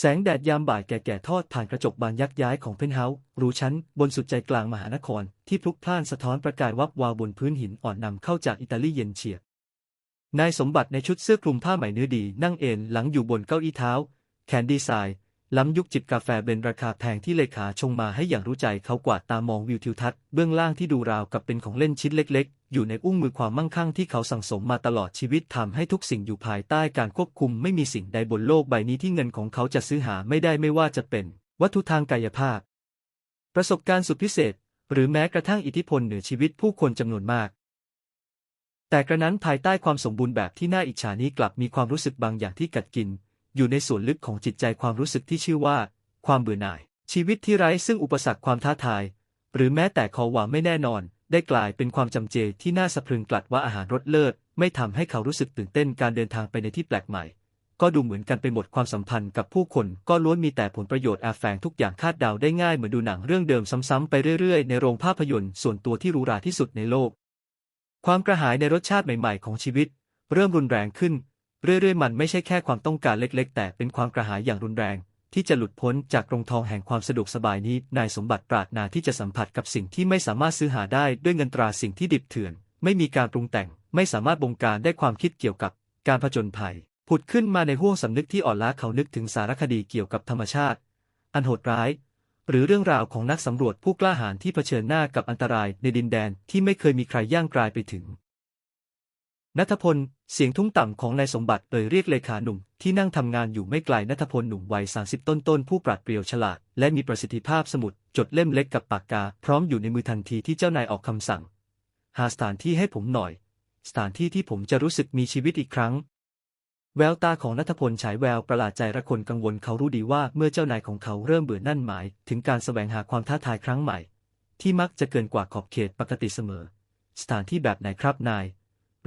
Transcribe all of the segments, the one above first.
แสงแดดยามบ่ายแก่ๆทอดผ่านกระจกบานยักย้ายของเพนท์เฮาส์รูชั้น บนสุดใจกลางมหานคร ที่พลุกพล่านสะท้อนประกายวับวาวบนพื้นหินอ่อนนำเข้าจากอิตาลีเย็นเฉียบนายสมบัติในชุดเสื้อคลุมผ้าไหมเนื้อดีนั่งเอนหลังอยู่บนเก้าอี้เท้า แขนดีไซน์ ล้ำยุคจิบกาแฟเบนราคาแพงที่เลขาชงมาให้อย่างรู้ใจเขากวาดตามองวิวทิวทัศน์เบื้องล่างที่ดูราวกับเป็นของเล่นชิ้นเล็ก ๆ อยู่ในอุ้งมือความมั่งคั่งที่เขาสั่งสมมาตลอดชีวิตทำให้ทุกสิ่งอยู่ภายใต้การควบคุมไม่มีสิ่งใดบนโลกใบนี้ที่เงินของเขาจะซื้อหาไม่ได้ไม่ว่าจะเป็น วัตถุทางกายภาพ ประสบการณ์สุดพิเศษ หรือแม้กระทั่งอิทธิพลเหนือชีวิตผู้คนจำนวนมากแต่กระนั้นภายใต้ความสมบูรณ์แบบที่น่าอิจฉานี้กลับมีความรู้สึกบางอย่างที่กัดกิน อยู่ในส่วนลึกของจิตใจความรู้สึกที่ชื่อว่า ความเบื่อหน่าย ชีวิตที่ไร้ซึ่งอุปสรรคความท้าทาย หรือแม้แต่ขอหวังไม่แน่นอน ได้กลายเป็นความจำเจที่น่าสะพรึงกลัดว่าอาหารรสเลิศไม่ทำให้เขารู้สึกตื่นเต้นการเดินทางไปในที่แปลกใหม่ ก็ดูเหมือนกันไปหมดความสัมพันธ์กับผู้คนก็ล้วนมีแต่ผลประโยชน์แอบแฝงทุกอย่างคาดเดาได้ง่ายเหมือนดูหนังเรื่องเดิมซ้ำๆไปเรื่อยๆ ในโรงภาพยนตร์ส่วนตัวที่หรูหราที่สุดในโลก ความกระหายในรสชาติใหม่ๆ ของชีวิต เริ่มรุนแรงขึ้น เรื่อยๆ มันไม่ใช่แค่ความต้องการเล็กๆ แต่เป็นความกระหายอย่างรุนแรง ที่จะหลุดพ้นจากกรงทองแห่งความสะดวกสบายนี้ นายสมบัติปรารถนาที่จะสัมผัสกับสิ่งที่ไม่สามารถซื้อหาได้ด้วยเงินตราสิ่งที่ดิบเถื่อน ไม่มีการปรุงแต่ง ไม่สามารถบงการได้ความคิดเกี่ยวกับ การผจญภัย ผุดขึ้นมาในห้วงสำนึกที่อ่อนล้าเขานึกถึงสารคดีเกี่ยวกับธรรมชาติ อันโหดร้าย หรือเรื่องราวของนักสำรวจผู้กล้าหาญที่เผชิญหน้ากับอันตรายในดินแดนที่ไม่เคยมีใครย่างกลายไปถึง นัทพล เสียงทุ้มต่ำของนายสมบัติเอ่ยเรียกเลขาหนุ่ม ที่นั่งทำงานอยู่ไม่ไกลนัทพลหนุ่มวัย 30 ต้นๆผู้ปราดเปรียวฉลาด และมีประสิทธิภาพสมุด จดเล่มเล็กกับปากกา พร้อมอยู่ในมือทันทีที่เจ้านายออกคำสั่ง หาสถานที่ให้ผมหน่อย สถานที่ที่ผมจะรู้สึกมีชีวิตอีกครั้ง แววตาของนัทพลฉายแววประหลาดใจระคนกังวลเขารู้ดีว่าเมื่อเจ้านายของเขาเริ่มเบื่อนั่นหมาย ถึงการแสวงหาความท้าทายครั้งใหม่ ที่มักจะเกินกว่าขอบเขตปกติเสมอ สถานที่แบบไหนครับนาย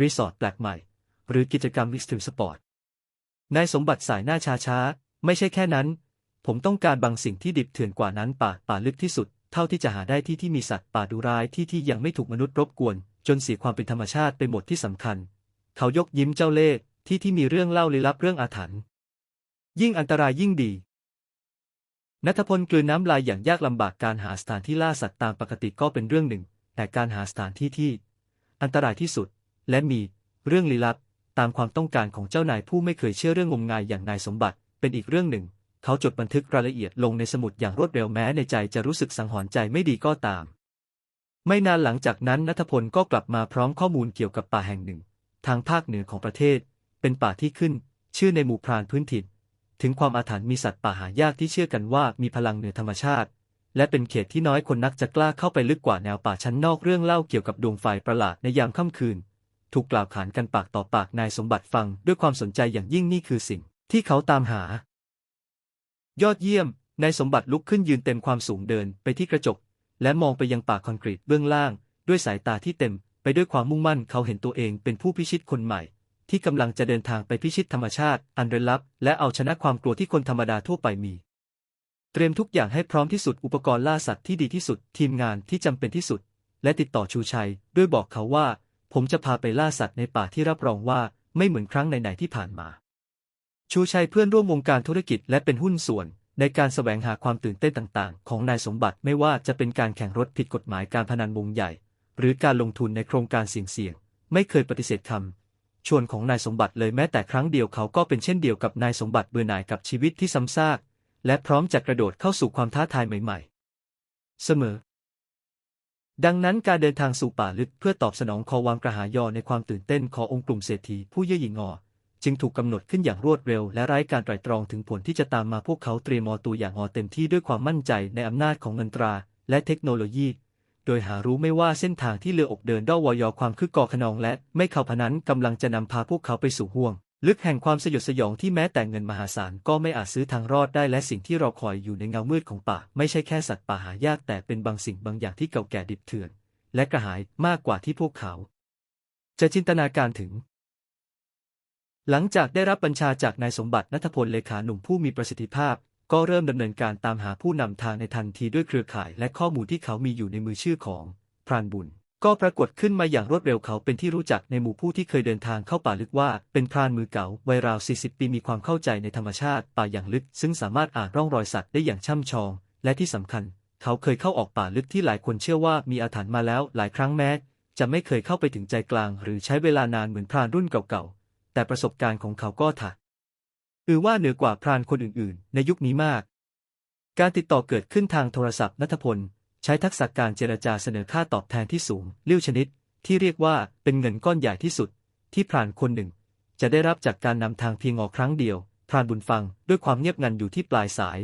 รีสอร์ทแปลกใหม่ หรือกิจกรรมวิสติลสปอร์ต นายสมบัติสายหน้าช้าช้า ไม่ใช่แค่นั้น ผมต้องการบางสิ่งที่ดิบเถื่อนกว่านั้นป่าป่าลึกที่สุด เท่าที่จะหาได้ที่ที่มีสัตว์ป่าดุร้ายที่ที่ยังไม่ถูกมนุษย์รบกวน จนเสียความเป็นธรรมชาติไปหมดที่สำคัญ เขายกยิ้มเจ้าเล่ห์ที่ที่มีเรื่องเล่าลี้ลับเรื่องอาถรรพ์ยิ่งอันตรายยิ่งดีนัทพลกลืนน้ำลายอย่างยากลำบากการหาสถานที่ล่าสัตว์ตามปกติก็เป็นเรื่องหนึ่ง แต่การหาสถานที่ที่ อันตรายที่สุด และมีเรื่องลี้ลับตามความต้องการของเจ้านายผู้ไม่เคยเชื่อเรื่องงมงายอย่างนายสมบัติ เป็นอีกเรื่องหนึ่ง เขาจดบันทึกรายละเอียดลงในสมุดอย่างรวดเร็วแม้ในใจจะรู้สึกสังหรณ์ใจไม่ดีก็ตาม ไม่นานหลังจากนั้นนัทพลก็กลับมาพร้อมข้อมูลเกี่ยวกับป่าแห่งหนึ่ง ทางภาคเหนือของประเทศ เป็นป่าที่ขึ้น ชื่อในหมู่พรานพื้นถิ่น ถึงความอาถรรพ์มีสัตว์ป่าหายากที่เชื่อกันว่ามีพลังเหนือธรรมชาติ และเป็นเขตที่น้อยคนนักจะกล้าเข้าไปลึกกว่าแนวป่าชั้นนอกเรื่องเล่าเกี่ยวกับดวงไฟประหลาดในยามค่ำคืน ถูกกล่าวขานกันปากต่อปากนายสมบัติฟังด้วยความสนใจอย่างยิ่งนี่คือสิ่งที่เขาตามหา ยอดเยี่ยมนายสมบัติลุกขึ้นยืนเต็มความสูงเดินไปที่กระจก และมองไปยังป่าคอนกรีตเบื้องล่าง ด้วยสายตาที่เต็มไปด้วยความมุ่งมั่นเขาเห็นตัวเองเป็นผู้พิชิตคนใหม่ ที่กำลังจะเดินทางไปพิชิตธรรมชาติ อันเร้นลับ และเอาชนะความกลัวที่คนธรรมดาทั่วไปมี เตรียมทุกอย่างให้พร้อมที่สุดอุปกรณ์ล่าสัตว์ที่ดีที่สุด ทีมงานที่จำเป็นที่สุด และติดต่อชูชัย ด้วยบอกเขาว่า ผมจะพาไปล่าสัตว์ในป่าที่รับรองว่าไม่เหมือนครั้งไหนๆที่ผ่านมา ชูชัยเพื่อนร่วมวงการธุรกิจและเป็นหุ้นส่วน ในการแสวงหาความตื่นเต้นต่างๆ ของนายสมบัติไม่ว่าจะเป็นการแข่งรถผิดกฎหมายการพนันวงใหญ่ หรือการลงทุนในโครงการเสี่ยงๆไม่เคยปฏิเสธคำชวนของนายสมบัติเลยแม้แต่ครั้งเดียวเขาก็เป็นเช่นเดียวกับนายสมบัติเบื่อหน่ายกับชีวิตที่ซ้ำซากและพร้อมจะกระโดดเข้าสู่ความท้าทายใหม่ ๆ เสมอ ดังนั้นการเดินทางสู่ป่าลึกเพื่อตอบสนองคอวามกระหายอในความตื่นเต้นขององค์กลุ่มเศรษฐีผู้เย่อหยิ่งงอ จึงถูกกำหนดขึ้นอย่างรวดเร็ว และไร้การไตร่ตรองถึงผลที่จะตามมาพวกเขาเตรียมมอตัวอย่างงอเต็มที่ด้วยความมั่นใจในอำนาจของเงินตรา และเทคโนโลยี โดยหารู้ไม่ว่าเส้นทางที่เรืออบเดินด้อวอยอความคึกกอขนองและไม่เข้าพนันกำลังจะนำพาพวกเขาไปสู่ห่วง ลึกแห่งความสยดสยองที่แม้แต่เงินมหาศาลก็ไม่อาจซื้อทางรอดได้และสิ่งที่เรอคอยอยู่ในเงามืดของป่า ไม่ใช่แค่สัตว์ป่าหายากแต่เป็นบางสิ่งบางอย่างที่เก่าแก่ดิบเถื่อน และกระหายมากกว่าที่พวกเขา จะจินตนาการถึง หลังจากได้รับบัญชาจากนายสมบัตินัทพลเลขาหนุ่มผู้มีประสิทธิภาพ ก็เริ่มดำเนินการตามหาผู้นำทางในทันทีด้วยเครือข่ายและข้อมูลที่เขามีอยู่ในมือชื่อของพรานบุญ ก็ปรากฏขึ้นมาอย่างรวดเร็วเขาเป็นที่รู้จักในหมู่ผู้ที่เคยเดินทางเข้าป่าลึกว่า เป็นพรานมือเก่าวัยราว 40 ปีมีความเข้าใจในธรรมชาติป่าอย่างลึก ซึ่งสามารถอ่านร่องรอยสัตว์ได้อย่างช่ำชอง และที่สำคัญ เขาเคยเข้าออกป่าลึกที่หลายคนเชื่อว่ามีอาถรรพ์มาแล้วหลายครั้งแม้ จะไม่เคยเข้าไปถึงใจกลาง หรือใช้เวลานานเหมือนพรานรุ่นเก่าๆแต่ประสบการณ์ของเขาก็ถัดอือว่าเหนือกว่าพรานคนอื่นๆ ในยุคนี้มาก การติดต่อเกิดขึ้นทางโทรศัพท์นัทพล ใช้ทักษะการเจรจาเสนอค่าตอบแทนที่สูงเลี้ยวชนิด ที่เรียกว่าเป็นเงินก้อนใหญ่ที่สุด ที่พรานคนหนึ่ง จะได้รับจากการนำทางเพียงออกครั้งเดียวพรานบุญฟังด้วยความเงียบงันอยู่ที่ปลายสาย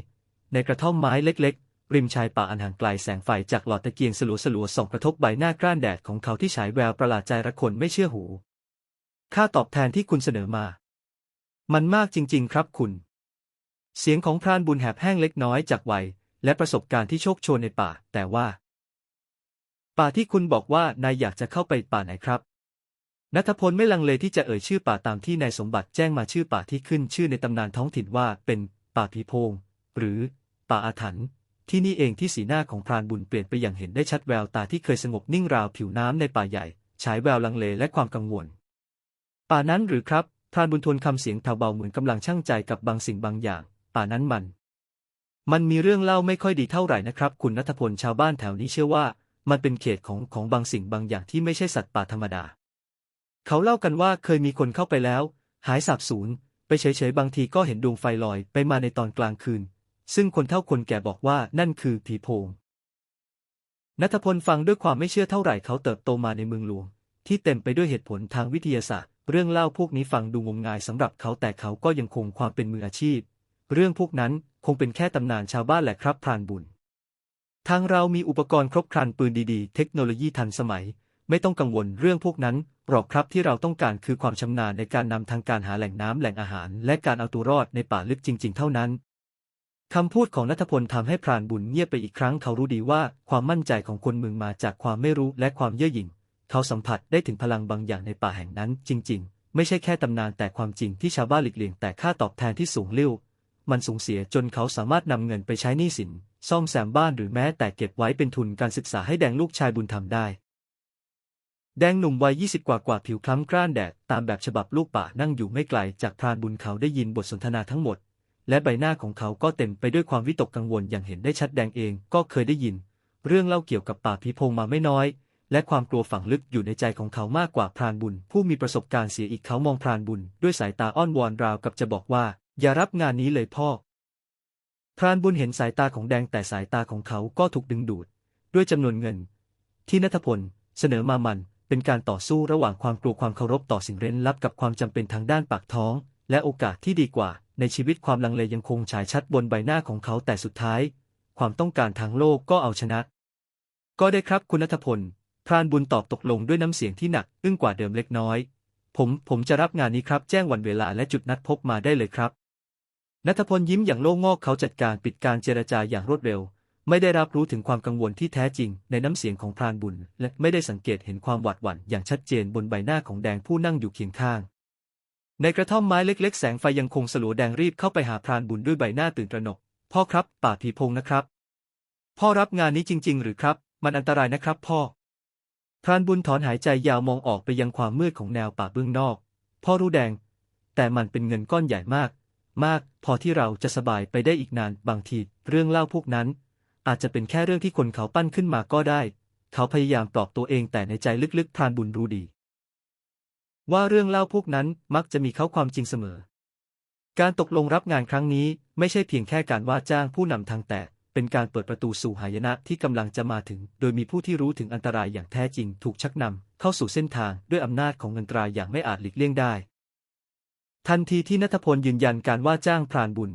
ในกระท่อมไม้เล็กๆ ริมชายป่าอันห่างไกลแสงไฟจากหลอดตะเกียงสลัวๆส่องกระทบใบหน้ากร้านแดดของเขาที่ฉายแววประหลาดใจระคนไม่เชื่อหู ค่าตอบแทนที่คุณเสนอมา มันมากจริง ๆ ครับคุณ เสียงของพรานบุญแหบแห้งเล็กน้อยจากวัย และประสบการณ์ที่โชคโชนในป่า แต่ว่า ป่าที่คุณบอกว่านายอยากจะเข้าไปป่าไหนครับนัทพลไม่ลังเลที่จะเอ่ยชื่อป่าตามที่นายสมบัติแจ้งมาชื่อป่าที่ขึ้นชื่อในตำนานท้องถิ่นว่าเป็นป่าผีโพง หรือ ป่าอาถรรพ์ที่นี่เองที่สีหน้าของพรานบุญเปลี่ยนไปอย่างเห็นได้ชัดแววตาที่เคยสงบนิ่งราวผิวน้ำในป่าใหญ่ฉายแววลังเลและความกังวล ป่านั้นหรือครับพรานบุญทวนคำเสียงแผ่วเบาเหมือนกำลังช่างใจกับบางสิ่งบางอย่าง ป่านั้นมัน มันมีเรื่องเล่าไม่ค่อยดีเท่าไหร่นะครับ คุณนัทพลชาวบ้านแถวนี้เชื่อว่า มันเป็นเขตของของบางสิ่งบางอย่างที่ไม่ใช่สัตว์ป่าธรรมดา เขาเล่ากันว่าเคยมีคนเข้าไปแล้ว หายสาบสูญไปเฉยๆบางทีก็เห็นดวงไฟลอยไปมาในตอนกลางคืน ซึ่งคนเฒ่าคนแก่บอกว่านั่นคือผีโพงนัทพลฟังด้วยความไม่เชื่อเท่าไหร่เขาเติบโตมาในเมืองหลวง ที่เต็มไปด้วยเหตุผลทางวิทยาศาสตร์ เรื่องเล่าพวกนี้ฟังดูงมงายสำหรับเขาแต่เขาก็ยังคงความเป็นมืออาชีพ เรื่องพวกนั้นคงเป็นแค่ตำนานชาวบ้านแหละครับพรานบุญ ทางเรามีอุปกรณ์ครบครันปืนดีๆ เทคโนโลยีทันสมัย ไม่ต้องกังวลเรื่องพวกนั้นหรอกครับที่เราต้องการคือความชำนาญในการนำทางการหาแหล่งน้ำแหล่งอาหาร และการเอาตัวรอดในป่าลึกจริง ๆ เท่านั้นคำพูดของนัทพลทำให้พรานบุญเงียบไปอีกครั้งเขารู้ดีว่าความมั่นใจของคนเมืองมาจากความไม่รู้และความเย่อหยิ่ง เขาสัมผัสได้ถึงพลังบางอย่างในป่าแห่งนั้นจริง ๆ ไม่ใช่แค่ตำนานแต่ความจริงที่ชาวบ้านหลีกเลี่ยงแต่ค่าตอบแทนที่สูงเลี้ยว มันสูงเสียจนเขาสามารถนำเงินไปใช้หนี้สิน ซ่อมแซมบ้านหรือแม้แต่เก็บไว้เป็นทุนการศึกษาให้แดงลูกชายบุญธรรมได้ แดงหนุ่มวัยยี่สิบกว่ากว่าผิวคล้ำกร้านแดด ตามแบบฉบับลูกป่านั่งอยู่ไม่ไกลจากพรานบุญเขาได้ยินบทสนทนาทั้งหมด และใบหน้าของเขาก็เต็มไปด้วยความวิตกกังวลอย่างเห็นได้ชัดแดงเองก็เคยได้ยิน เรื่องเล่าเกี่ยวกับป่าผีพงมาไม่น้อยและความกลัวฝังลึกอยู่ในใจของเขามากกว่าพรานบุญ ผู้มีประสบการณ์เสียอีกเขามองพรานบุญ ด้วยสายตาอ้อนวอนราวกับจะบอกว่า อย่ารับงานนี้เลยพ่อ พรานบุญเห็นสายตาของแดงแต่สายตาของเขาก็ถูกดึงดูด ด้วยจำนวนเงิน ที่นัทพล เสนอมามันเป็นการต่อสู้ระหว่างความกลัวความเคารพต่อสิ่งเร้นลับกับความจำเป็นทางด้านปากท้อง และโอกาสที่ดีกว่า ในชีวิตความลังเลยังคงฉายชัดบนใบหน้าของเขาแต่สุดท้าย ความต้องการทางโลกก็เอาชนะ ก็ได้ครับคุณนัทพล พรานบุญตอบตกลงด้วยน้ำเสียงที่หนักอึ้งกว่าเดิมเล็กน้อย ผมผมจะรับงานนี้ครับ แจ้งวันเวลาและจุดนัดพบมาได้เลยครับ นัทพลยิ้มอย่างโล่งอกเขาจัดการปิดการเจรจาอย่างรวดเร็ว ไม่ได้รับรู้ถึงความกังวลที่แท้จริงในน้ำเสียงของพรานบุญ และไม่ได้สังเกตเห็นความหวาดหวั่นอย่างชัดเจนบนใบหน้าของแดงผู้นั่งอยู่เคียงข้าง ในกระท่อมไม้เล็ก ๆ แสงไฟยังคงสลัวแดงรีบเข้าไปหาพรานบุญด้วยใบหน้าตื่นตระหนก พ่อครับ ป่าผีพงนะครับ พ่อรับงานนี้จริง ๆ หรือครับ มันอันตรายนะครับพ่อพรานบุญถอนหายใจยาวมองออกไปยังความมืดของแนวป่าเบื้องนอก พ่อรู้แดง แต่มันเป็นเงินก้อนใหญ่มาก มาก พอที่เราจะสบายไปได้อีกนาน บางทีเรื่องเล่าพวกนั้น อาจจะเป็นแค่เรื่องที่คนเขาปั้นขึ้นมาก็ได้ เขาพยายามปลอบตัวเองแต่ในใจลึกๆพรานบุญรู้ดี ว่าเรื่องเล่าพวกนั้นมักจะมีเขาความจริงเสมอ การตกลงรับงานครั้งนี้ไม่ใช่เพียงแค่การว่าจ้างผู้นำทางแต่เป็นการเปิดประตูสู่หายนะที่กำลังจะมาถึง โดยมีผู้ที่รู้ถึงอันตรายอย่างแท้จริง ถูกชักนำเข้าสู่เส้นทางด้วยอำนาจของเงินตราอย่างไม่อาจหลีกเลี่ยงได้ ทันทีที่นัทพลยืนยันการว่าจ้างพรานบุญ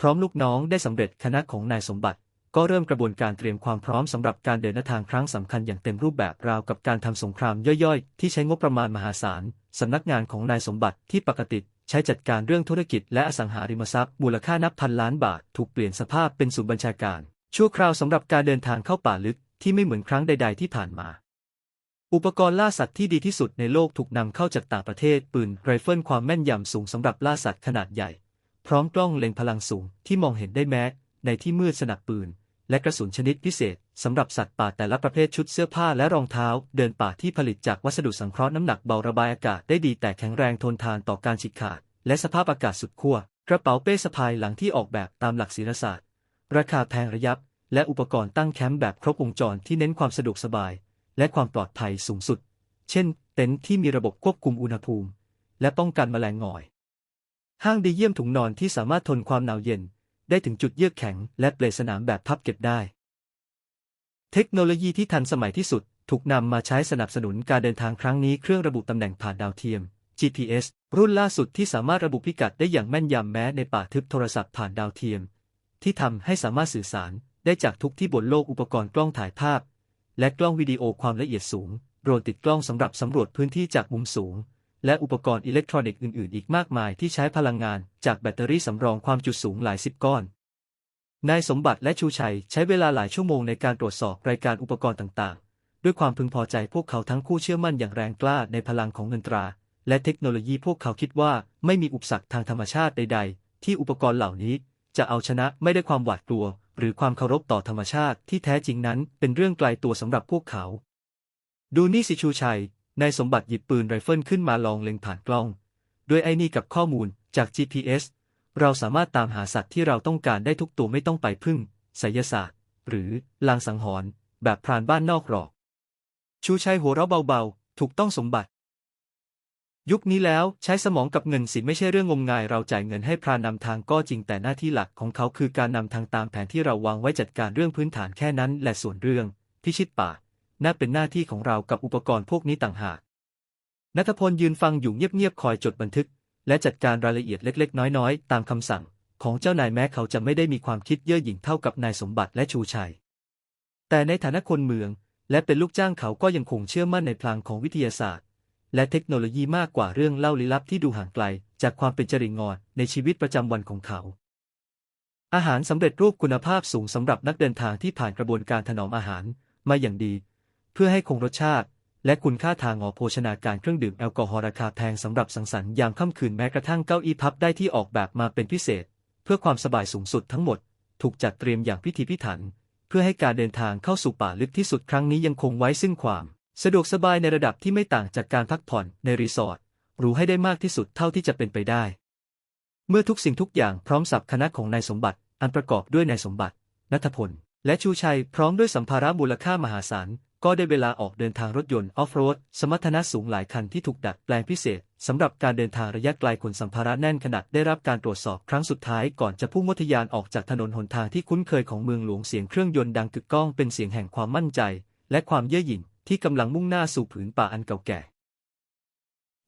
พร้อมลูกน้องได้สำเร็จคณะของนายสมบัติ ก็เริ่มกระบวนการเตรียมความพร้อมสำหรับการเดินทางครั้งสำคัญอย่างเต็มรูปแบบราวกับการทำสงครามย่อยๆ ที่ใช้งบประมาณมหาศาลสำนักงานของนายสมบัติที่ปกติใช้จัดการเรื่องธุรกิจและอสังหาริมทรัพย์มูลค่านับพันล้านบาทถูกเปลี่ยนสภาพเป็นศูนย์บัญชาการ ชั่วคราวสำหรับการเดินทางเข้าป่าลึกที่ไม่เหมือนครั้งใด ๆ ที่ผ่านมา อุปกรณ์ล่าสัตว์ที่ดีที่สุดในโลกถูกนำเข้าจากต่างประเทศปืนไรเฟิลความแม่นยำสูงสำหรับล่าสัตว์ขนาดใหญ่ พร้อมกล้องเล็งพลังสูงที่มองเห็นได้แม้ในที่มืดสนับปืน และกระสุนชนิดพิเศษสำหรับสัตว์ป่าแต่ละประเภทชุดเสื้อผ้าและรองเท้า เดินป่าที่ผลิตจากวัสดุสังเคราะห์น้ำหนักเบาระบายอากาศได้ดีแต่แข็งแรงทนทานต่อการฉีกขาด และสภาพอากาศสุดขั้วกระเป๋าเป้สะพายหลังที่ออกแบบตามหลักศิลศาสตร์ ราคาแพงระยับ และอุปกรณ์ตั้งแคมป์แบบครบวงจรที่เน้นความสะดวกสบาย และความปลอดภัยสูงสุด เช่น เต็นท์ที่มีระบบควบคุมอุณหภูมิ และป้องกันแมลงง่อย ห้างดีเยี่ยมถุงนอนที่สามารถทนความหนาวเย็น ได้ถึงจุดเยือกแข็ง และเปลสนามแบบพับเก็บได้ เทคโนโลยีที่ทันสมัยที่สุดถูกนำมาใช้สนับสนุนการเดินทางครั้งนี้เครื่องระบุตำแหน่งผ่านดาวเทียม GPS รุ่นล่าสุดที่สามารถระบุพิกัดได้อย่างแม่นยำแม้ในป่าทึบโทรศัพท์ผ่านดาวเทียม ที่ทำให้สามารถสื่อสารได้จากทุกที่บนโลกอุปกรณ์กล้องถ่ายภาพ และกล้องวิดีโอความละเอียดสูง โดรนติดกล้องสำหรับสำรวจพื้นที่จากมุมสูง และอุปกรณ์อิเล็กทรอนิกส์อื่น ๆ อีกมากมายที่ใช้พลังงานจากแบตเตอรี่สำรองความจุสูงหลายสิบก้อน นายสมบัติและชูชัยใช้เวลาหลายชั่วโมงในการตรวจสอบรายการอุปกรณ์ต่าง ๆ ด้วยความพึงพอใจพวกเขาทั้งคู่เชื่อมั่นอย่างแรงกล้าในพลังของเงินตรา และเทคโนโลยีพวกเขาคิดว่าไม่มีอุปสรรคทางธรรมชาติใด ๆ ที่อุปกรณ์เหล่านี้จะเอาชนะไม่ได้ความหวาดกลัว หรือความเคารพต่อธรรมชาติที่แท้จริงนั้นเป็นเรื่องไกลตัวสำหรับพวกเขา ดูนี่สิชูชัย นายสมบัติหยิบปืนไรเฟิลขึ้นมาลองเล็งผ่านกล้อง ด้วยไอ้นี่กับข้อมูลจาก GPS เราสามารถตามหาสัตว์ที่เราต้องการได้ทุกตัวไม่ต้องไปพึ่งไสยศาสตร์ หรือลางสังหรณ์แบบพรานบ้านนอกหรอก ชูชัยหัวเราะเบาๆ ถูกต้องสมบัติ ยุคนี้แล้วใช้สมองกับเงินสิไม่ใช่เรื่องงมงายเราจ่ายเงินให้พรานนำทางก็จริงแต่หน้าที่หลักของเขาคือการนำทางตามแผนที่เราวางไว้จัดการเรื่องพื้นฐานแค่นั้น และส่วนเรื่อง พิชิตป่าน่าเป็นหน้าที่ของเรากับอุปกรณ์พวกนี้ต่างหากนัทพลยืนฟังอยู่เงียบๆคอยจดบันทึก และจัดการรายละเอียดเล็ก ๆ น้อยๆ ตามคำสั่ง ของเจ้านายแม้เขาจะไม่ได้มีความคิดเย่อหยิ่งเท่ากับนายสมบัติและชูชัย แต่ในฐานะคนเมือง และเป็นลูกจ้างเขาก็ยังคงเชื่อมั่นในพลังของวิทยาศาสตร์ และเทคโนโลยีมากกว่าเรื่องเล่าลี้ลับที่ดูห่างไกล จากความเป็นจริงงอนในชีวิตประจำวันของเขา อาหารสำเร็จรูปคุณภาพสูงสำหรับนักเดินทางที่ผ่านกระบวนการถนอมอาหารมาอย่างดี เพื่อให้คงรสชาติ และคุณค่าทางอโภชนาการเครื่องดื่มแอลกอฮอล์ราคาแพงสำหรับสังสรรค์ยามค่ำคืนแม้กระทั่งเก้าอี้พับได้ที่ออกแบบมาเป็นพิเศษ เพื่อความสบายสูงสุดทั้งหมด ถูกจัดเตรียมอย่างพิถีพิถัน เพื่อให้การเดินทางเข้าสู่ป่าลึกที่สุดครั้งนี้ยังคงไว้ซึ่งความ สะดวกสบายในระดับที่ไม่ต่างจากการพักผ่อนในรีสอร์ทหรูให้ได้มากที่สุดเท่าที่จะเป็นไปได้ เมื่อทุกสิ่งทุกอย่างพร้อมสับคณะของนายสมบัติ อันประกอบด้วยนายสมบัตินัทพล และชูชัยพร้อมด้วยสัมภาระมูลค่ามหาศาลก็ได้เวลาออกเดินทางรถยนต์ออฟโรดสมรรถนะสูงหลายคันที่ถูกดัดแปลงพิเศษสำหรับการเดินทางระยะไกลขนสัมภาระแน่นขนาดได้รับการตรวจสอบครั้งสุดท้ายก่อนจะพุ่งวัทยานออกจากถนนหนทางที่คุ้นเคยของเมืองหลวงเสียงเครื่องยนต์ดังกึกก้องเป็นเสียงแห่งความมั่นใจ และความเย่อหยิ่ง ที่กำลังมุ่งหน้าสู่ผืนป่าอันเก่าแก่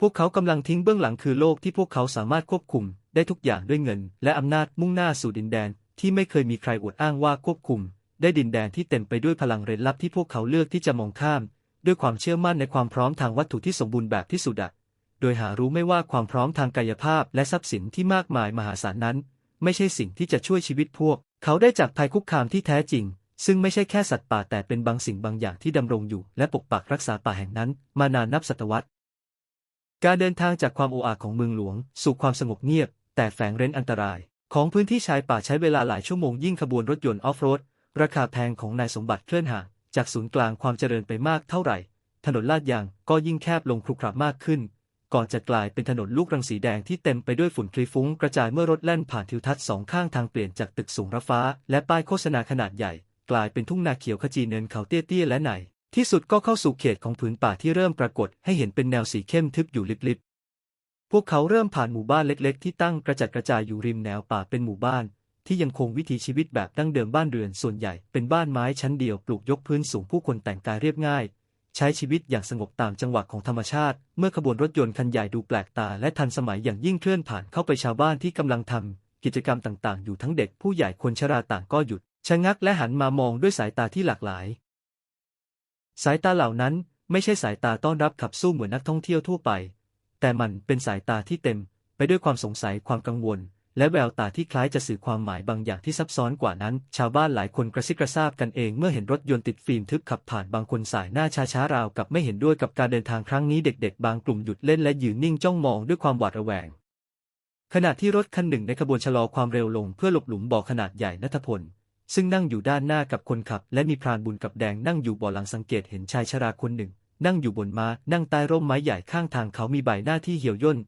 พวกเขากำลังทิ้งเบื้องหลังคือโลกที่พวกเขาสามารถควบคุมได้ทุกอย่างด้วยเงิน และอำนาจมุ่งหน้าสู่ดินแดน ที่ไม่เคยมีใครอวดอ้างว่าควบคุม ได้ดินแดนที่เต็มไปด้วยพลังเร้นลับที่พวกเขาเลือกที่จะมองข้าม ด้วยความเชื่อมั่นในความพร้อมทางวัตถุที่สมบูรณ์แบบที่สุดอะโดยหารู้ไม่ว่าความพร้อมทางกายภาพและทรัพย์สินที่มากมายมหาศาลนั้น ไม่ใช่สิ่งที่จะช่วยชีวิตพวก เขาได้จากภัยคุกคามที่แท้จริง ซึ่งไม่ใช่แค่สัตว์ป่าแต่เป็นบางสิ่งบางอย่างที่ดำรงอยู่ และปกปักรักษาป่าแห่งนั้น มานานนับศตวรรษ การเดินทางจากความโออาของเมืองหลวง สู่ความสงบเงียบ แต่แฝงเร้นอันตราย ของพื้นที่ชายป่าใช้เวลาหลายชั่วโมงยิ่งขบวนรถยนต์ออฟโรดราคาแพงของนายสมบัติเคลื่อนห่างจากศูนย์กลางความเจริญไปมากเท่าไหร่ ถนนลาดยางก็ยิ่งแคบลงครุขระมากขึ้น ก่อนจะกลายเป็นถนนลูกรังสีแดงที่เต็มไปด้วยฝุ่นคลีฟุ้งกระจายเมื่อรถแล่นผ่านทิวทัศน์สองข้างทางเปลี่ยนจากตึกสูงระฟ้า และป้ายโฆษณาขนาดใหญ่ กลายเป็นทุ่งนาเขียวขจีเนินเขาเตี้ยๆและไหน ที่สุดก็เข้าสู่เขตของผืนป่าที่เริ่มปรากฏให้เห็นเป็นแนวสีเข้มทึบอยู่ลิบๆ พวกเขาเริ่มผ่านหมู่บ้านเล็กๆ ที่ตั้งกระจัดกระจายอยู่ริมแนวป่าเป็นหมู่บ้าน ที่ยังคงวิถีชีวิตแบบดั้งเดิมบ้านเรือนส่วนใหญ่เป็นบ้านไม้ชั้นเดียวปลูกยกพื้นสูงผู้คนแต่งกายเรียบง่าย ใช้ชีวิตอย่างสงบตามจังหวะของธรรมชาติ เมื่อขบวนรถยนต์คันใหญ่ดูแปลกตาและทันสมัยอย่างยิ่งเคลื่อนผ่านเข้าไปชาวบ้านที่กำลังทำกิจกรรมต่างๆ อยู่ทั้งเด็กผู้ใหญ่คนชราต่างก็หยุด ชะงักและหันมามองด้วยสายตาที่หลากหลาย สายตาเหล่านั้นไม่ใช่สายตาต้อนรับขับสู้เหมือนนักท่องเที่ยวทั่วไป แต่มันเป็นสายตาที่เต็ม ไปด้วยความสงสัยความกังวล และแววตาที่คล้ายจะสื่อความหมายบางอย่างที่ซับซ้อนกว่านั้น ชาวบ้านหลายคนกระซิบกระซาบกันเองเมื่อเห็นรถยนต์ติดฟิล์มทึบขับผ่านบางคนสายหน้าช้าๆราวกับไม่เห็นด้วยกับการเดินทางครั้งนี้เด็ก ๆ บางกลุ่มหยุดเล่นและยืนนิ่งจ้องมองด้วยความหวาดระแวง ขณะที่รถคันหนึ่งในขบวนชะลอความเร็วลงเพื่อหลบหลุมบ่อขนาดใหญ่นัทพล ซึ่งนั่งอยู่ด้านหน้ากับคนขับ และมีพรานบุญกับแดงนั่งอยู่เบ่อหลังสังเกตเห็นชายชราคนหนึ่ง นั่งอยู่บนม้านั่งใต้ร่มไม้ใหญ่ข้างทางเขามีใบหน้าที่เหี่ยวย่น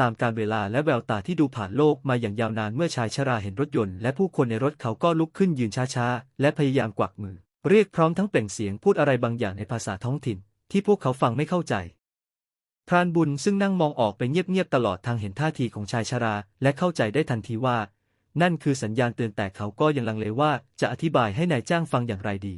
ตามการเวลาและแววตาที่ดูผ่านโลกมาอย่างยาวนานเมื่อชายชราเห็นรถยนต์และผู้คนในรถเขาก็ลุกขึ้นยืนช้าๆ และพยายามกวักมือ เรียกพร้อมทั้งเปล่งเสียงพูดอะไรบางอย่างในภาษาท้องถิ่น ที่พวกเขาฟังไม่เข้าใจ พรานบุญซึ่งนั่งมองออกไปเงียบๆตลอดทางเห็นท่าทีของชายชรา และเข้าใจได้ทันทีว่า นั่นคือสัญญาณเตือนแต่เขาก็ยังลังเลว่าจะอธิบายให้นายจ้างฟังอย่างไรดี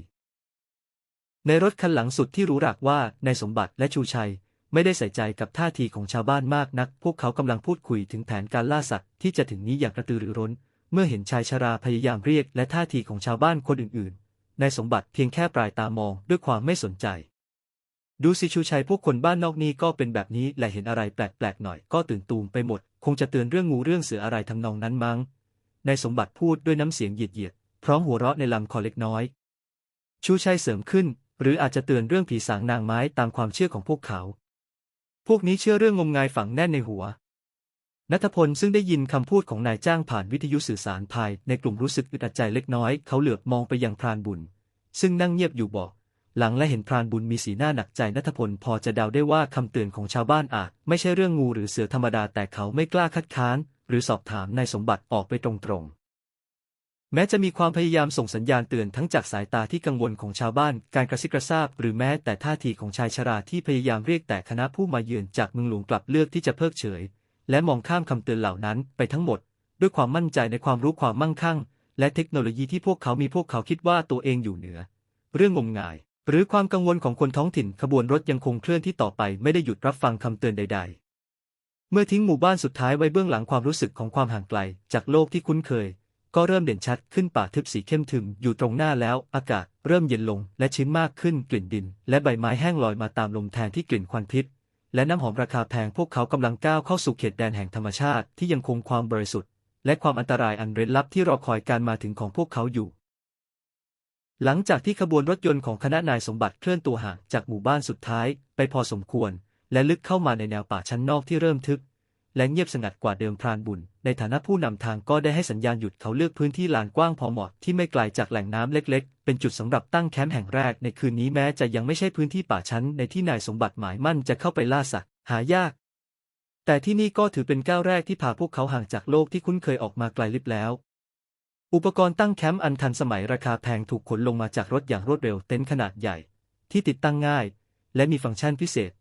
ในรถคันหลังสุดที่รู้หรักว่านายสมบัติและชูชัย ไม่ได้ใส่ใจกับท่าทีของชาวบ้านมากนัก พวกเขากำลังพูดคุยถึงแผนการล่าสัตว์ที่จะถึงนี้อย่างกระตือรือร้น เมื่อเห็นชายชราพยายามเรียกและท่าทีของชาวบ้านคนอื่นๆนายสมบัติเพียงแค่ปลายตามองด้วยความไม่สนใจดูสิชูชัยพวกคนบ้านนอกนี้ก็เป็นแบบนี้และเห็นอะไรแปลกๆหน่อยก็ตื่นตูมไปหมด คงจะเตือนเรื่องงูเรื่องเสืออะไรทำนองนั้นมั้ง นายสมบัติพูดด้วยน้ำเสียงเหยียดๆพร้อมหัวเราะในลำคอเล็กน้อย ชูชัยเสริมขึ้น หรืออาจจะเตือนเรื่องผีสางนางไม้ตามความเชื่อของพวกเขา พวกนี้เชื่อเรื่องงมงายฝังแน่นในหัวนัทพลซึ่งได้ยินคำพูดของนายจ้างผ่านวิทยุสื่อสารภายในกลุ่มรู้สึกอึดอัดใจเล็กน้อย เขาเหลือบมองไปยังพรานบุญ ซึ่งนั่งเงียบอยู่บอก หลังและเห็นพรานบุญมีสีหน้าหนักใจนัทพลพอจะเดาได้ว่าคำเตือนของชาวบ้านอาจ ไม่ใช่เรื่องงูหรือเสือธรรมดาแต่เขาไม่กล้าคัดค้าน หรือสอบถามนายสมบัติออกไปตรงๆแม้จะมีความพยายามส่งสัญญาณเตือนทั้งจากสายตาที่กังวลของชาวบ้าน การกระซิบกระซาบ หรือแม้แต่ท่าทีของชายชราที่พยายามเรียกแต่คณะผู้มาเยือนจากเมืองหลวงกลับเลือกที่จะเพิกเฉย และมองข้ามคำเตือนเหล่านั้นไปทั้งหมด ด้วยความมั่นใจในความรู้ความมั่งคั่ง และเทคโนโลยีที่พวกเขามีพวกเขาคิดว่าตัวเองอยู่เหนือ เรื่องงมงาย หรือความกังวลของคนท้องถิ่นขบวนรถยังคงเคลื่อนที่ต่อไปไม่ได้หยุดรับฟังคำเตือนใด ๆ เมื่อทิ้งหมู่บ้านสุดท้ายไว้เบื้องหลังความรู้สึกของความห่างไกล จากโลกที่คุ้นเคย ก็เริ่มเด่นชัดขึ้นป่าทึบสีเข้มทึมอยู่ตรงหน้าแล้ว อากาศเริ่มเย็นลงและชื้นมากขึ้นกลิ่นดิน และใบไม้แห้งลอยมาตามลมแทนที่กลิ่นควันพิษ และน้ำหอมราคาแพงพวกเขากำลังก้าวเข้าสู่เขตแดนแห่งธรรมชาติที่ยังคงความบริสุทธิ์ และความอันตรายอันเร้นลับที่รอคอยการมาถึงของพวกเขาอยู่ หลังจากที่ขบวนรถยนต์ของคณะนายสมบัติเคลื่อนตัวห่างจากหมู่บ้านสุดท้าย ไปพอสมควร และลึกเข้ามาในแนวป่าชั้นนอกที่เริ่มทึบและเงียบสงัดกว่าเดิมพรานบุญ ในฐานะผู้นำทางก็ได้ให้สัญญาณหยุดเขาเลือกพื้นที่ลานกว้างพอเหมาะที่ไม่ไกลจากแหล่งน้ำเล็ก ๆ เป็นจุดสำหรับตั้งแคมป์แห่งแรกในคืนนี้แม้จะยังไม่ใช่พื้นที่ป่าชั้นในที่นายสมบัติหมายมั่นจะเข้าไปล่าสัตว์หายาก แต่ที่นี่ก็ถือเป็นก้าวแรกที่พาพวกเขาห่างจากโลกที่คุ้นเคยออกมาไกลลิบแล้ว อุปกรณ์ตั้งแคมป์อันทันสมัยราคาแพงถูกขนลงมาจากรถอย่างรวดเร็วเต็นท์ขนาดใหญ่ ที่ติดตั้งง่าย และมีฟังก์ชันพิเศษ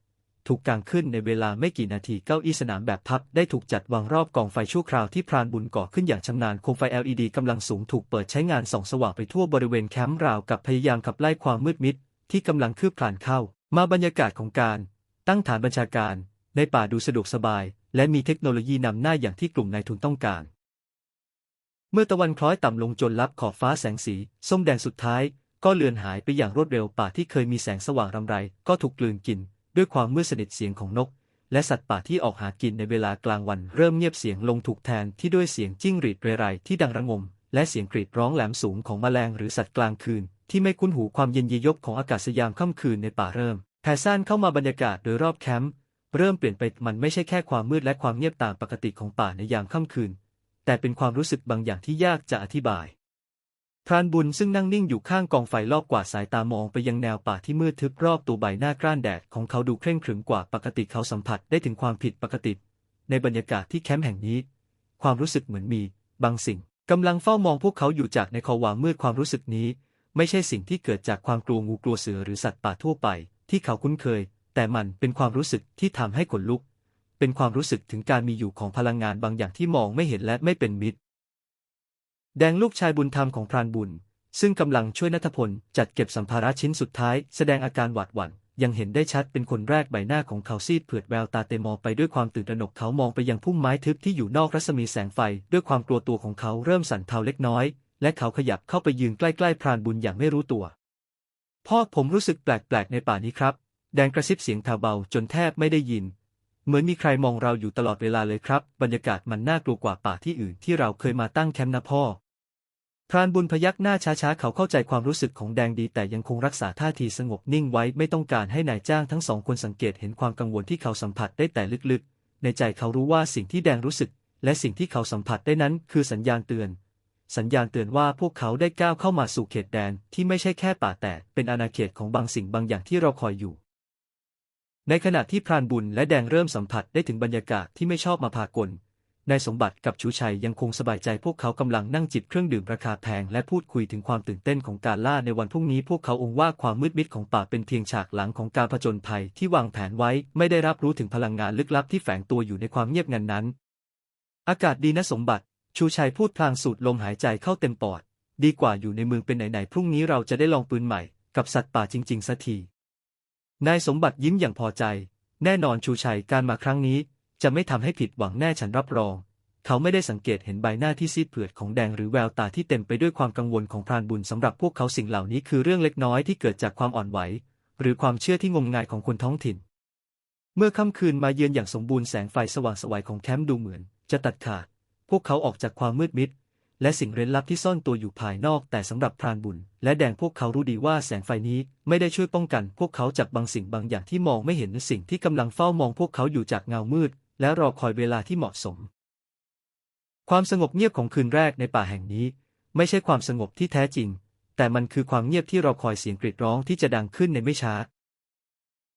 ถูกกางขึ้นในเวลาไม่กี่นาทีเก้าอี้สนามแบบพับได้ถูกจัดวางรอบกองไฟชั่วคราวที่พรานบุญก่อขึ้นอย่างชำนาญโคมไฟ LED กำลังสูงถูกเปิดใช้งานส่องสว่างไปทั่วบริเวณแคมป์ราวกับพยายามขับไล่ความมืดมิด ที่กำลังคืบคลานเข้า มาบรรยากาศของการ ตั้งฐานบัญชาการ ในป่าดูสะดวกสบาย และมีเทคโนโลยีนำหน้าอย่างที่กลุ่มนายทุนต้องการ เมื่อตะวันคล้อยต่ำลงจนลับขอบฟ้าแสงสี ส้มแดงสุดท้าย ก็เลือนหายไปอย่างรวดเร็วป่าที่เคยมีแสงสว่างรำไร ก็ถูกกลืนกิน ด้วยความมืดสนิทเสียงของนก และสัตว์ป่าที่ออกหากินในเวลากลางวันเริ่มเงียบเสียงลงถูกแทนที่ด้วยเสียงจิ้งหรีดเรไรที่ดังระงม และเสียงกรีดร้องแหลมสูงของแมลงหรือสัตว์กลางคืน ที่ไม่คุ้นหูความเย็นยียบของอากาศยามค่ำคืนในป่าเริ่มแผ่ซ่านเข้ามาบรรยากาศโดยรอบแคมป์เริ่มเปลี่ยนไปมันไม่ใช่แค่ความมืดและความเงียบตามปกติของป่าในยามค่ำคืน แต่เป็นความรู้สึกบางอย่างที่ยากจะอธิบาย พรานบุญซึ่งนั่งนิ่งอยู่ข้างกองไฟรอบกว่าสายตามองไปยังแนวป่าที่มืดทึบรอบตัวใบหน้ากร้านแดดของเขาดูเคร่งขรึมกว่าปกติเขาสัมผัสได้ถึงความผิดปกติ ในบรรยากาศที่แคมป์แห่งนี้ ความรู้สึกเหมือนมี บางสิ่งกำลังเฝ้ามองพวกเขาอยู่จากในคอวามืดความรู้สึกนี้ ไม่ใช่สิ่งที่เกิดจากความกลัวงูกลัวเสือหรือสัตว์ป่าทั่วไป ที่เขาคุ้นเคย แต่มันเป็นความรู้สึกที่ทำให้ขนลุก เป็นความรู้สึกถึงการมีอยู่ของพลังงานบางอย่างที่มองไม่เห็นและไม่เป็นมิตร แดงลูกชายบุญธรรมของพรานบุญ ซึ่งกำลังช่วยนัทพลจัดเก็บสัมภาระชิ้นสุดท้าย แสดงอาการหวาดหวั่นยังเห็นได้ชัดเป็นคนแรกใบหน้าของเขาซีดเผือดแววตาเตมมองไปด้วยความตื่นตระหนกเขามองไปยังพุ่มไม้ทึบที่อยู่นอกรัศมีแสงไฟ ด้วยความกลัวตัวของเขาเริ่มสั่นเทาเล็กน้อย และเขาขยับเข้าไปยืนใกล้ๆพรานบุญอย่างไม่รู้ตัว พ่อผมรู้สึกแปลกๆในป่านี้ครับ แดงกระซิบเสียงแผ่วเบาจนแทบไม่ได้ยิน เหมือนมีใครมองเราอยู่ตลอดเวลาเลยครับ บรรยากาศมันน่ากลัวกว่าป่าที่อื่นที่เราเคยมาตั้งแคมป์นะพ่อ พรานบุญพยักหน้าช้าๆ เขาเข้าใจความรู้สึกของแดงดีแต่ยังคงรักษาท่าทีสงบนิ่งไว้ไม่ต้องการให้นายจ้างทั้งสองคนสังเกตเห็นความกังวลที่เขาสัมผัสได้แต่ลึกๆ ในใจเขารู้ว่าสิ่งที่แดงรู้สึก และสิ่งที่เขาสัมผัสได้นั้นคือสัญญาณเตือน สัญญาณเตือนว่าพวกเขาได้ก้าวเข้ามาสู่เขตแดนที่ไม่ใช่แค่ป่าแต่เป็นอาณาเขตของบางสิ่งบางอย่างที่เราคอยอยู่ ในขณะที่พรานบุญและแดงเริ่มสัมผัสได้ถึงบรรยากาศที่ไม่ชอบมาพากล นายสมบัติกับชูชัยยังคงสบายใจพวกเขากำลังนั่งจิบเครื่องดื่มราคาแพงและพูดคุยถึงความตื่นเต้นของการล่าในวันพรุ่งนี้พวกเขาองว่าความมืดมิดของป่าเป็นเพียงฉากหลังของการผจญภัยที่วางแผนไว้ไม่ได้รับรู้ถึงพลังงานลึกลับที่แฝงตัวอยู่ในความเงียบงันนั้น อากาศดีนะสมบัติ ชูชัยพูดพลางสูดลมหายใจเข้าเต็มปอด ดีกว่าอยู่ในเมืองเป็นไหนๆพรุ่งนี้เราจะได้ลองปืนใหม่กับสัตว์ป่าจริงๆสักทีนายสมบัติยิ้มอย่างพอใจ แน่นอนชูชัยการมาครั้งนี้ จะไม่ทำให้ผิดหวังแน่ฉันรับรอง เขาไม่ได้สังเกตเห็นใบหน้าที่ซีดเผือดของแดงหรือแววตาที่เต็มไปด้วยความกังวลของพรานบุญสำหรับพวกเขาสิ่งเหล่านี้คือเรื่องเล็กน้อยที่เกิดจากความอ่อนไหว หรือความเชื่อที่งมงายของคนท้องถิ่น เมื่อค่ำคืนมาเยือนอย่างสมบูรณ์แสงไฟสว่างสวัยของแคมป์ดูเหมือน จะตัดขาด พวกเขาออกจากความมืดมิดและสิ่งเร้นลับที่ซ่อนตัวอยู่ภายนอก แต่สำหรับพรานบุญ และแดงพวกเขารู้ดีว่าแสงไฟนี้ไม่ได้ช่วยป้องกัน พวกเขาจากบางสิ่งบางอย่างที่มองไม่เห็นสิ่งที่กำลังเฝ้ามองพวกเขาอยู่จากเงามืด และรอคอยเวลาที่เหมาะสม ความสงบเงียบของคืนแรกในป่าแห่งนี้ ไม่ใช่ความสงบที่แท้จริง แต่มันคือความเงียบที่เราคอยเสียงกรีดร้องที่จะดังขึ้นในไม่ช้า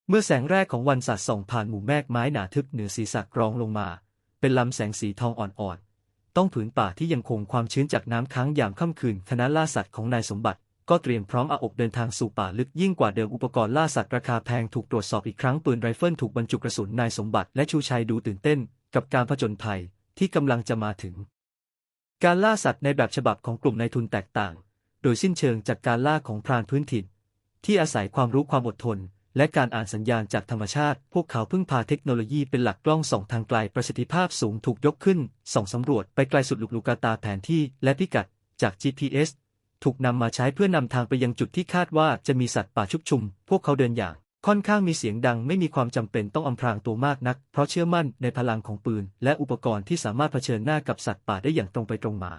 เมื่อแสงแรกของวันสาดส่องผ่านหมู่แมกไม้หนาทึบเหนือศีรษะกรองลงมา เป็นลำแสงสีทองอ่อนๆ ต้องผืนป่าที่ยังคงความชื้นจากน้ำค้างยามค่ำคืนคณะล่าสัตว์ของนายสมบัติ ก็เตรียมพร้อมอาอกเดินทางสู่ป่าลึกยิ่งกว่าเดิมอุปกรณ์ล่าสัตว์ราคาแพงถูกตรวจสอบอีกครั้งปืนไรเฟิลถูกบรรจุกระสุนนายสมบัติและชูชัยดูตื่นเต้น กับการผจญภัยที่กำลังจะมาถึง การล่าสัตว์ในแบบฉบับของกลุ่มนายทุนแตกต่าง โดยสิ้นเชิงจากการล่าของพรานพื้นถิ่น ที่อาศัยความรู้ความอดทน และการอ่านสัญญาณจากธรรมชาติ พวกเขาพึ่งพาเทคโนโลยีเป็นหลักกล้องส่องทางไกลประสิทธิภาพสูงถูกยกขึ้นส่องสำรวจไปไกลสุดลูกลูกาตาแผนที่และพิกัดจาก GPS ถูกนำมาใช้เพื่อนำทางไปยังจุดที่คาดว่าจะมีสัตว์ป่าชุกชุม พวกเขาเดินอย่าง ค่อนข้างมีเสียงดังไม่มีความจำเป็นต้องอำพรางตัวมากนัก เพราะเชื่อมั่นในพลังของปืน และอุปกรณ์ที่สามารถเผชิญหน้ากับสัตว์ป่าได้อย่างตรงไปตรงมา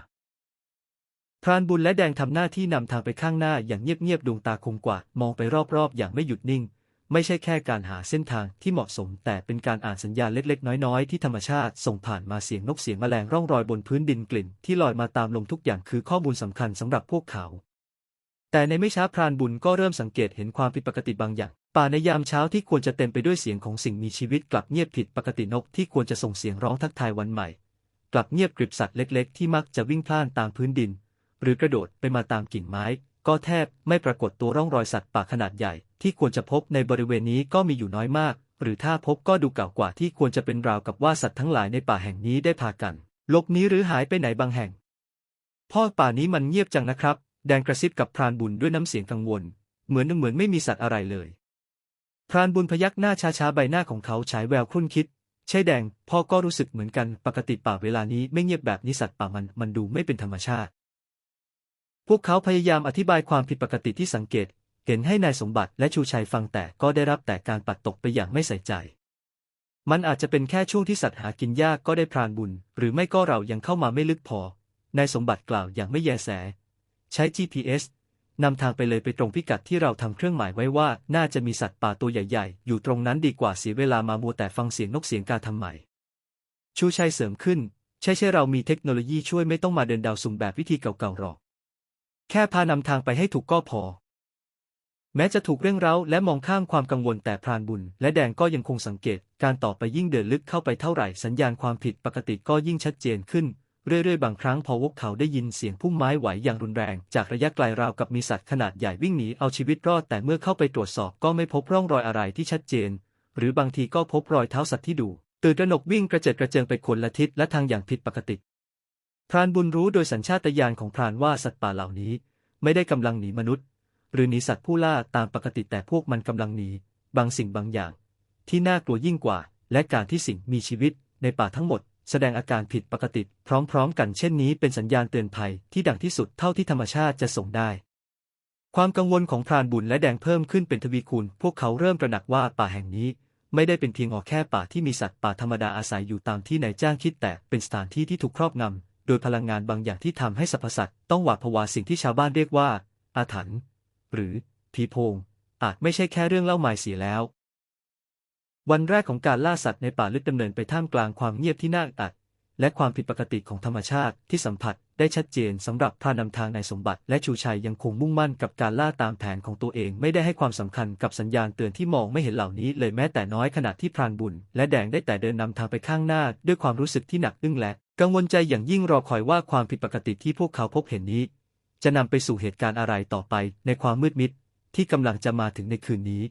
พรานบุญและแดงทำหน้าที่นำทางไปข้างหน้าอย่างเงียบๆดวงตาคมกว่ามองไปรอบๆ อย่างไม่หยุดนิ่ง ไม่ใช่แค่การหาเส้นทางที่เหมาะสม แต่เป็นการอ่านสัญญาณเล็กๆ น้อยๆ ที่ธรรมชาติ ส่งผ่านมาเสียงนกเสียงแมลงร่องรอยบนพื้นดินกลิ่น ที่ลอยมาตามลมทุกอย่างคือข้อมูลสำคัญสำหรับพวกเขา แต่ในไม่ช้าพรานบุญก็เริ่มสังเกตเห็นความผิดปกติบางอย่าง ป่าในยามเช้าที่ควรจะเต็มไปด้วยเสียงของสิ่งมีชีวิตกลับเงียบผิดปกตินกที่ควรจะส่งเสียงร้องทักทายวันใหม่ กลับเงียบกริบสัตว์เล็ก ๆ ที่มักจะวิ่งพล่านตามพื้นดิน หรือกระโดดไปมาตามกิ่งไม้ ก็แทบไม่ปรากฏตัวร่องรอยสัตว์ป่าขนาดใหญ่ ที่ควรจะพบในบริเวณนี้ก็มีอยู่น้อยมาก หรือถ้าพบก็ดูเก่ากว่าที่ควรจะเป็นราวกับว่าสัตว์ทั้งหลายในป่าแห่งนี้ได้พากันลบนี้หรือหายไปไหนบางแห่ง พ่อป่านี้มันเงียบจังนะครับ แดงกระซิบกับพรานบุญด้วยน้ำเสียงกังวล เหมือนเหมือนไม่มีสัตว์อะไรเลย พรานบุญพยักหน้าช้าๆใบหน้าของเขาฉายแววคุ้นคิด ใช่แดง พ่อก็รู้สึกเหมือนกัน ปกติป่าเวลานี้ไม่เงียบแบบนี้สัตว์ป่ามันมันดูไม่เป็นธรรมชาติ พวกเขาพยายามอธิบายความผิดปกติที่สังเกต เห็นให้นายสมบัติและชูชัยฟังแต่ก็ได้รับแต่การปัดตกไปอย่างไม่ใส่ใจ มันอาจจะเป็นแค่ช่วงที่สัตว์หากินยากก็ได้พรานบุญ หรือไม่ก็เรายังเข้ามาไม่ลึกพอ นายสมบัติกล่าวอย่างไม่แยแส ใช้ GPS นำทางไปเลยไปตรงพิกัดที่เราทำเครื่องหมายไว้ว่า น่าจะมีสัตว์ป่าตัวใหญ่ๆ อยู่ตรงนั้นดีกว่าเสียเวลามามัวแต่ฟังเสียงนกเสียงกาทำใหม่ชูชัยเสริมขึ้น ใช่ใช่เรามีเทคโนโลยีช่วยไม่ต้องมาเดินดาวสุ่มแบบวิธีเก่าๆหรอก แค่พานำทางไปให้ถูกก็พอ แม้จะถูกเร่งเร้าและมองข้ามความกังวลแต่พรานบุญ และแดงก็ยังคงสังเกต การต่อไปยิ่งเดินลึกเข้าไปเท่าไหร่สัญญาณความผิดปกติก็ยิ่งชัดเจนขึ้น เรื่อยๆ บางครั้งพอวกเขาได้ยินเสียงพุ่มไม้ไหวอย่างรุนแรง จากระยะไกลราวกับมีสัตว์ขนาดใหญ่วิ่งหนีเอาชีวิตรอดแต่เมื่อเข้าไปตรวจสอบก็ไม่พบร่องรอยอะไรที่ชัดเจน หรือบางทีก็พบรอยเท้าสัตว์ที่ดูตื่นตระหนกวิ่งกระเจิดกระเจิงไปคนละทิศและทางอย่างผิดปกติ พรานบุญรู้โดยสัญชาตญาณของพรานว่าสัตว์ป่าเหล่านี้ ไม่ได้กำลังหนีมนุษย์ หรือหนีสัตว์ผู้ล่าตามปกติแต่พวกมันกำลังหนีบางสิ่งบางอย่าง ที่น่ากลัวยิ่งกว่า และการที่สิ่งมีชีวิตในป่าทั้งหมด แสดงอาการผิดปกติพร้อมๆ กันเช่นนี้เป็นสัญญาณเตือนภัยที่ดังที่สุดเท่าที่ธรรมชาติจะส่งได้ ความกังวลของพรานบุญและแดงเพิ่มขึ้นเป็นทวีคูณ พวกเขาเริ่มตระหนักว่าป่าแห่งนี้ไม่ได้เป็นเพียงออแค่ป่าที่มีสัตว์ป่าธรรมดาอาศัยอยู่ตามที่นายจ้างคิดแต่เป็นสถานที่ที่ถูกครอบงำ โดยพลังงานบางอย่างที่ทำให้สรรพสัตว์ต้องหวาดผวาสิ่งที่ชาวบ้านเรียกว่า อาถรรพ์หรือผีโพง อาจไม่ใช่แค่เรื่องเล่าหมายเสียแล้ว วันแรกของการล่าสัตว์ในป่าลึกดำเนินไปท่ามกลางความเงียบที่น่าอัด และความผิดปกติของธรรมชาติที่สัมผัสได้ชัดเจนสำหรับพรานำทางนายสมบัติ และชูชัยยังคงมุ่งมั่นกับการล่าตามแผนของตัวเองไม่ได้ให้ความสำคัญกับสัญญาณเตือนที่มองไม่เห็นเหล่านี้เลยแม้แต่น้อยขณะที่พรานบุญ และแดงได้แต่เดินนำทางไปข้างหน้าด้วยความรู้สึกที่หนักอึ้งและ กังวลใจอย่างยิ่งรอคอยว่าความผิดปกติที่พวกเขาพบเห็นนี้ จะนำไปสู่เหตุการณ์อะไรต่อไปในความมืดมิดที่กำลังจะมาถึงในคืนนี้